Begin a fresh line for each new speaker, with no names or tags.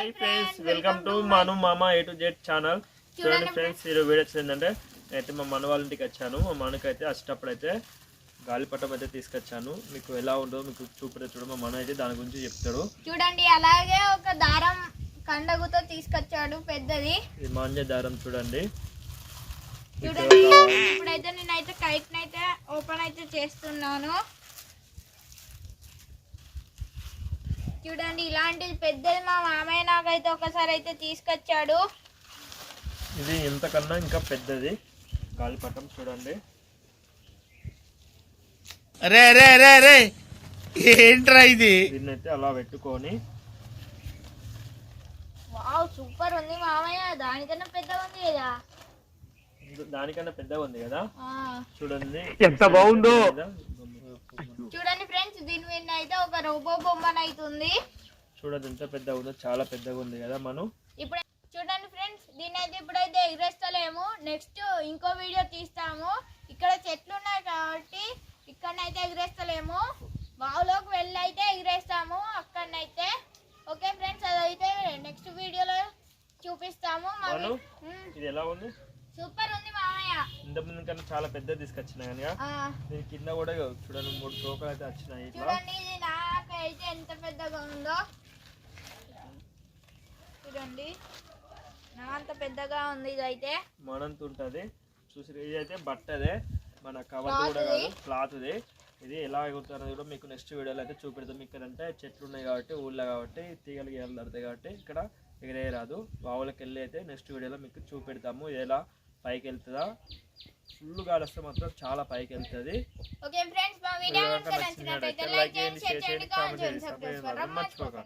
Hi friends welcome to Manu Mama A to Z channel చూడండి friends ఈరోజు video వచ్చిందంటే అయితే మా మన వాళ్ళ ఇంటికి వచ్చాను. మా మనకి అయితే వచ్చేటప్పుడు అయితే గాలిపటం అయితే తీసుకొచ్చాను. మీకు ఎలా ఉందో మీకు చూపితే చూడ మా మన అయితే దాని గురించి చెప్తాడు.
చూడండి అలాగే ఒక దారం కండగుతో తీసుకొచ్చాడు పెద్దది.
ఇది మాంజ దారం చూడండి.
చూడండి ఇప్పుడైతే నేనైతే కైట్ అయితే ఓపెన్ అయితే చేస్తున్నాను. చూడండి ఇలాంటిది పెద్దది మా మామయ్య నాకైతే ఒకసారి అయితే తీసుకొచ్చాడు.
ఇది ఇంతకన్నా ఇంకా పెద్దది. గాలిపటం చూడండి.
రే రే రే రే. ఏంట్రా ఇది?
దీన్ని అయితే అలా పెట్టుకొని.
వావ్ సూపర్ ఉంది మామయ్య. దానికన్నా పెద్దగా ఉంది కదా.
దానికన్నా పెద్దగా ఉంది కదా?
ఆ.
చూడండి.
ఎంత బాగుందో.
చూడండి. ఫ్రెండ్స్ దీని మీద అయితే ఒక రోబో బొమ్మను
చూడండి ఎంత పెద్దగా ఉందో చాలా పెద్దగా ఉంది కదా మనం.
ఇప్పుడు చూడండి ఫ్రెండ్స్ దీని అయితే ఇప్పుడైతే ఎగరేస్తలేము. నెక్స్ట్ ఇంకో వీడియో తీస్తాము. ఇక్కడ చెట్లు ఉన్నాయి కాబట్టి ఇక్కడనైతే ఎగరేస్తలేము. బావులోకి వెళ్ళి అయితే ఎగరేస్తాము. అక్కడనైతే. ఓకే ఫ్రెండ్స్ అదైతే నెక్స్ట్ వీడియోలో చూపిస్తాము.
మను ఇది ఎలా ఉంది?
సూపర్ ఉంది మామయ్య.
ఇంతకుముందు కన్నా చాలా పెద్ద తీసుకొచ్చినా కానీ
ఆ,
దీని కింద కూడా చూడండి మూడు తోకలు అయితే వచ్చినాయి
చూడండి ఇది నాకైతే ఎంత పెద్దగా ఉందో. చూడండి. నా అంత పెద్దగా ఉంది ఇదైతే.
మనంత ఉంటుంది చూసి ఇది అయితే బట్టదే. మన కవర్ కూడా. కాదు క్లాత్ది. ఇది ఎలా ఎగురుతుందో కూడా మీకు నెక్స్ట్ వీడియోలో అయితే చూపెడతాం. ఇక్కడ అంటే చెట్లు ఉన్నాయి కాబట్టి ఊళ్ళో కాబట్టి తీగలు గీయలు పడతాయి కాబట్టి ఇక్కడ ఎగరేయరాదు. బావులకి వెళ్ళి అయితే నెక్స్ట్ వీడియోలో మీకు చూపెడతాము. ఎలా పైకి వెళ్తుందా ఫుల్ గాలి వస్తే మాత్రం చాలా పైకి వెళ్తుంది
ఓకే ఫ్రెండ్స్ మా వీడియో
నచ్చినట్లయితే
లైక్ చేయండి షేర్ చేయండి కామెంట్ చేయండి.
సబ్స్క్రైబ్
సబ్స్క్రైబ్
మర్చిపోకండి.